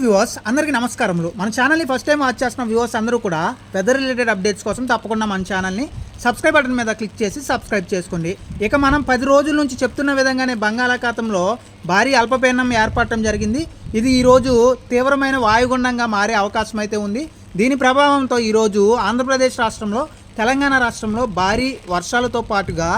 Viewers అందరికీ నమస్కారములు. మన ఛానల్ని ఫస్ట్ టైం వాచ్ చేస్తున్న వ్యూవర్స్ అందరూ కూడా వెదర్ రిలేటెడ్ అప్డేట్స్ కోసం తప్పకుండా మన ఛానల్ని సబ్స్క్రైబ్ బటన్ మీద క్లిక్ చేసి సబ్స్క్రైబ్ చేసుకోండి. ఇక మనం పది రోజుల నుంచి చెప్తున్న విధంగానే బంగాళాఖాతంలో భారీ అల్పపీడనం ఏర్పడటం జరిగింది. ఇది ఈరోజు తీవ్రమైన వాయుగుండంగా మారే అవకాశం అయితే ఉంది. దీని ప్రభావంతో ఈరోజు ఆంధ్రప్రదేశ్ రాష్ట్రంలో తెలంగాణ రాష్ట్రంలో భారీ వర్షాలతో పాటుగా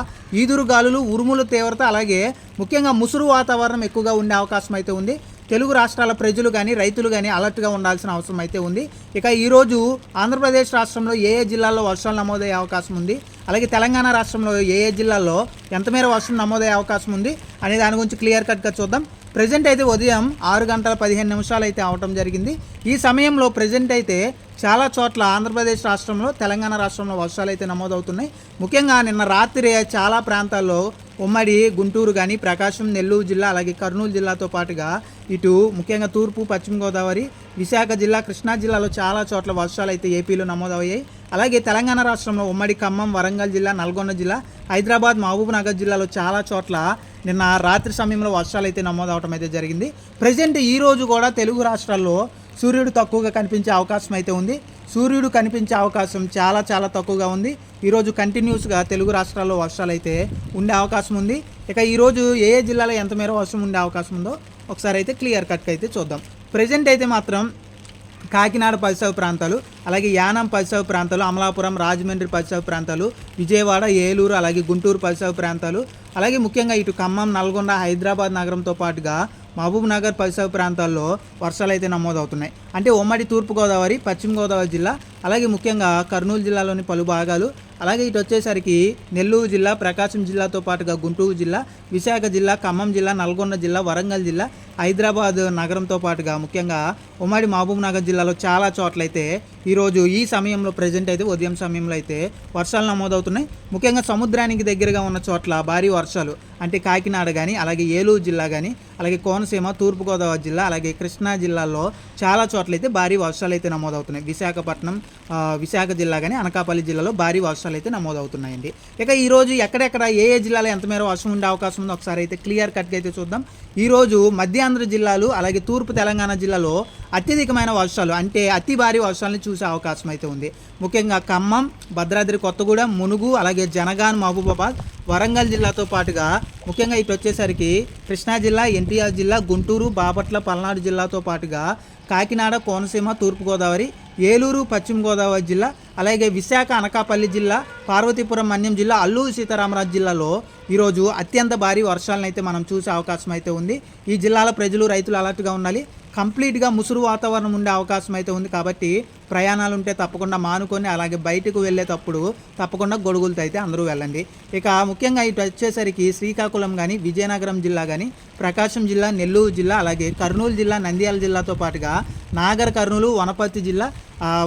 ఈదురు గాలులు ఉరుముల తీవ్రత అలాగే ముఖ్యంగా ముసురు వాతావరణం ఎక్కువగా ఉండే అవకాశం అయితే ఉంది. తెలుగు రాష్ట్రాల ప్రజలు కానీ రైతులు కానీ అలర్ట్గా ఉండాల్సిన అవసరం అయితే ఉంది. ఇక ఈరోజు ఆంధ్రప్రదేశ్ రాష్ట్రంలో ఏ ఏ జిల్లాల్లో వర్షాలు నమోదయ్యే అవకాశం ఉంది? అలాగే తెలంగాణ రాష్ట్రంలో ఏ ఏ జిల్లాల్లో ఎంతమేర వర్షం నమోదయ్యే అవకాశం ఉంది అనే దాని గురించి క్లియర్ కట్గా చూద్దాం. ప్రజెంట్ అయితే ఉదయం ఆరు గంటల పదిహేను నిమిషాలు అయితే అవటం జరిగింది. ఈ సమయంలో ప్రజెంట్ అయితే చాలా చోట్ల ఆంధ్రప్రదేశ్ రాష్ట్రంలో తెలంగాణ రాష్ట్రంలో వర్షాలు అయితే నమోదవుతున్నాయి. ముఖ్యంగా నిన్న రాత్రి చాలా ప్రాంతాల్లో ఉమ్మడి గుంటూరు కానీ ప్రకాశం నెల్లూరు జిల్లా అలాగే కర్నూలు జిల్లాతో పాటుగా ఇటు ముఖ్యంగా తూర్పు పశ్చిమ గోదావరి విశాఖ జిల్లా కృష్ణా జిల్లాలో చాలా చోట్ల వర్షాలు అయితే ఏపీలో నమోదయ్యాయి. అలాగే తెలంగాణ రాష్ట్రంలో ఉమ్మడి ఖమ్మం వరంగల్ జిల్లా నల్గొండ జిల్లా హైదరాబాద్ మహబూబ్నగర్ జిల్లాలో చాలా చోట్ల నిన్న రాత్రి సమయంలో వర్షాలు అయితే నమోదవటం అయితే జరిగింది. ప్రజెంట్ ఈ రోజు కూడా తెలుగు రాష్ట్రాల్లో సూర్యుడు తక్కువగా కనిపించే అవకాశం అయితే ఉంది. సూర్యుడు కనిపించే అవకాశం చాలా చాలా తక్కువగా ఉంది. ఈరోజు కంటిన్యూస్గా తెలుగు రాష్ట్రాల్లో వర్షాలు అయితే ఉండే అవకాశం ఉంది. ఇక ఈరోజు ఏ ఏ జిల్లాలో ఎంత మేర వర్షం ఉండే అవకాశం ఉందో ఒకసారి అయితే క్లియర్ కట్గా అయితే చూద్దాం. ప్రజెంట్ అయితే మాత్రం కాకినాడ పరిసర ప్రాంతాలు అలాగే యానం పరిసర ప్రాంతాలు అమలాపురం రాజమండ్రి పరిసర ప్రాంతాలు విజయవాడ ఏలూరు అలాగే గుంటూరు పరిసర ప్రాంతాలు అలాగే ముఖ్యంగా ఇటు ఖమ్మం నల్గొండ హైదరాబాద్ నగరంతో పాటుగా మహబూబ్ నగర్ పరిసర ప్రాంతాల్లో వర్షాలు అయితే నమోదవుతున్నాయి. అంటే ఉమ్మడి తూర్పుగోదావరి పశ్చిమ గోదావరి జిల్లా అలాగే ముఖ్యంగా కర్నూలు జిల్లాలోని పలు భాగాలు అలాగే ఇటు వచ్చేసరికి నెల్లూరు జిల్లా ప్రకాశం జిల్లాతో పాటుగా గుంటూరు జిల్లా విశాఖ జిల్లా ఖమ్మం జిల్లా నల్గొండ జిల్లా వరంగల్ జిల్లా హైదరాబాద్ నగరంతో పాటుగా ముఖ్యంగా ఉమ్మడి మహబూబ్ నగర్ జిల్లాలో చాలా చోట్లయితే ఈరోజు ఈ సమయంలో ప్రజెంట్ అయితే ఉదయం సమయంలో అయితే వర్షాలు నమోదవుతున్నాయి. ముఖ్యంగా సముద్రానికి దగ్గరగా ఉన్న చోట్ల భారీ వర్షాలు అంటే కాకినాడ కానీ అలాగే ఏలూరు జిల్లా కానీ అలాగే కోనసీమ తూర్పుగోదావరి జిల్లా అలాగే కృష్ణా జిల్లాలో చాలా చోట్లయితే భారీ వర్షాలు అయితే నమోదవుతున్నాయి. విశాఖపట్నం విశాఖ జిల్లా కానీ అనకాపల్లి జిల్లాలో భారీ వర్షాలు అయితే నమోదవుతున్నాయండి. ఇక ఈరోజు ఎక్కడెక్కడ ఏ ఏ జిల్లాలో ఎంత మేర వర్షం ఉండే అవకాశం ఉందో ఒకసారి అయితే క్లియర్ కట్గా అయితే చూద్దాం. ఈరోజు మధ్యాంధ్ర జిల్లాలు అలాగే తూర్పు తెలంగాణ జిల్లాలో అత్యధికమైన వర్షాలు అంటే అతి భారీ వర్షాలను చూసే అవకాశం అయితే ఉంది. ముఖ్యంగా ఖమ్మం భద్రాద్రి కొత్తగూడెం మునుగు అలాగే జనగాన్ మహబూబాబాద్ వరంగల్ జిల్లాతో పాటుగా ముఖ్యంగా ఇటు వచ్చేసరికి కృష్ణా జిల్లా ఎన్టీఆర్ జిల్లా గుంటూరు బాపట్ల పల్నాడు జిల్లాతో పాటుగా కాకినాడ కోనసీమ తూర్పుగోదావరి ఏలూరు పశ్చిమ గోదావరి జిల్లా అలాగే విశాఖ అనకాపల్లి జిల్లా పార్వతీపురం మన్యం జిల్లా అల్లూరు సీతారామరాజు జిల్లాలో ఈరోజు అత్యంత భారీ వర్షాలను అయితే మనం చూసే అవకాశం అయితే ఉంది. ఈ జిల్లాల ప్రజలు రైతులు అలర్ట్గా ఉండాలి. కంప్లీట్గా ముసురు వాతావరణం ఉండే అవకాశం అయితే ఉంది కాబట్టి ప్రయాణాలు ఉంటే తప్పకుండా మానుకొని అలాగే బయటకు వెళ్ళేటప్పుడు తప్పకుండా గొడుగులతో అయితే అందరూ వెళ్ళండి. ఇక ముఖ్యంగా ఇటు వచ్చేసరికి శ్రీకాకుళం కానీ విజయనగరం జిల్లా కానీ ప్రకాశం జిల్లా నెల్లూరు జిల్లా అలాగే కర్నూలు జిల్లా నంద్యాల జిల్లాతో పాటుగా నాగర్ కర్నూలు వనపర్తి జిల్లా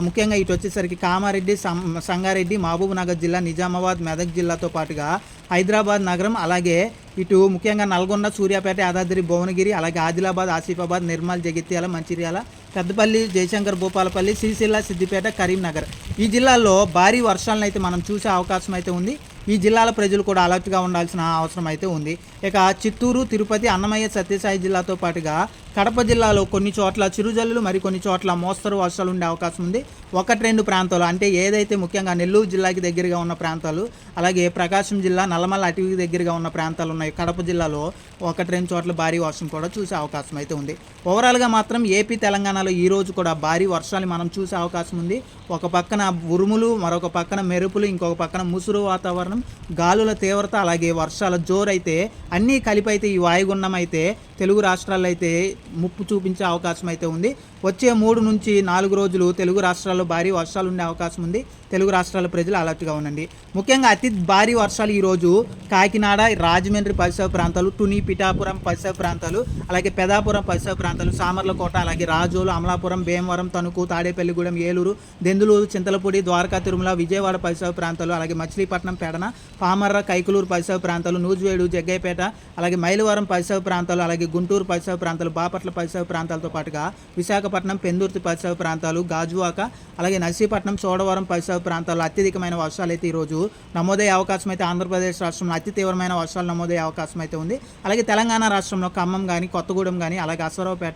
ముఖ్యంగా ఇటు వచ్చేసరికి కామారెడ్డి సం- సంగారెడ్డి మహబూబ్ నగర్ జిల్లా నిజామాబాద్ మెదక్ జిల్లాతో పాటుగా హైదరాబాద్ నగరం అలాగే ఇటు ముఖ్యంగా నల్గొండ సూర్యాపేట యాదాద్రి భువనగిరి అలాగే ఆదిలాబాద్ ఆసిఫాబాద్ నిర్మల్ జగిత్యాల మంచిర్యాల పెద్దపల్లి జయశంకర్ భూపాలపల్లి సిరిసిల్ల సిద్దిపేట కరీంనగర్. ఈ జిల్లాల్లో భారీ వర్షాలను అయితే మనం చూసే అవకాశం అయితే ఉంది. ఈ జిల్లాల ప్రజలు కూడా అలర్ట్గా ఉండాల్సిన అవసరం అయితే ఉంది. ఇక చిత్తూరు తిరుపతి అన్నమయ్య సత్యసాయి జిల్లాతో పాటుగా కడప జిల్లాలో కొన్ని చోట్ల చిరుజల్లులు మరి కొన్ని చోట్ల మోస్తరు వర్షాలు ఉండే అవకాశం ఉంది. ఒకటి రెండు ప్రాంతాలు అంటే ఏదైతే ముఖ్యంగా నెల్లూరు జిల్లాకి దగ్గరగా ఉన్న ప్రాంతాలు అలాగే ప్రకాశం జిల్లా నల్లమల్ల అటవీకి దగ్గరగా ఉన్న ప్రాంతాలు ఉన్నాయి. కడప జిల్లాలో ఒకటి రెండు చోట్ల భారీ వర్షం కూడా చూసే అవకాశం అయితే ఉంది. ఓవరాల్గా మాత్రం ఏపీ తెలంగాణలో ఈ రోజు కూడా భారీ వర్షాలు మనం చూసే అవకాశం ఉంది. ఒక పక్కన ఉరుములు మరొక పక్కన మెరుపులు ఇంకొక పక్కన ముసురు వాతావరణం గాలుల తీవ్రత అలాగే వర్షాల జోరైతే అన్నీ కలిపి అయితే ఈ వాయుగుండం అయితే తెలుగు రాష్ట్రాల్లో అయితే ముప్పు చూపించే అవకాశం అయితే ఉంది. వచ్చే మూడు నుంచి నాలుగు రోజులు తెలుగు రాష్ట్రాల్లో భారీ వర్షాలు ఉండే అవకాశం ఉంది. తెలుగు రాష్ట్రాల ప్రజలు అలర్ట్గా ఉండండి. ముఖ్యంగా అతి భారీ వర్షాలు ఈరోజు కాకినాడ రాజమండ్రి పరిసర ప్రాంతాలు టుని పిఠాపురం పరిసర ప్రాంతాలు అలాగే పెదాపురం పరిసర ప్రాంతాలు సామర్లకోట అలాగే రాజోలు అమలాపురం భీమవరం తణుకు తాడేపల్లిగూడెం ఏలూరు దెందులూరు చింతలపూడి ద్వారకా తిరుమల విజయవాడ పరిసర ప్రాంతాలు అలాగే మచిలీపట్నం పెడన పామర్ర కైకులూరు పరిసర ప్రాంతాలు నూజివేడు జగ్గైపేట అలాగే మైలవరం పరిసర ప్రాంతాలు అలాగే గుంటూరు పరిసర ప్రాంతాలు బాపట్ల పరిసర ప్రాంతాలతో పాటుగా విశాఖపట్నం పెందుర్తి పరిసర ప్రాంతాలు గాజువాక అలాగే నర్సీపట్నం చోడవరం పరిసర ప్రాంతాల్లో అత్యధికమైన వర్షాలు అయితే ఈరోజు నమోదయ్యే అవకాశం అయితే ఆంధ్రప్రదేశ్ రాష్ట్రంలో అతి తీవ్రమైన వర్షాలు నమోదయ్యే అవకాశం అయితే ఉంది. అలాగే తెలంగాణ రాష్ట్రంలో ఖమ్మం కానీ కొత్తగూడెం కానీ అలాగే అశ్వరావుపేట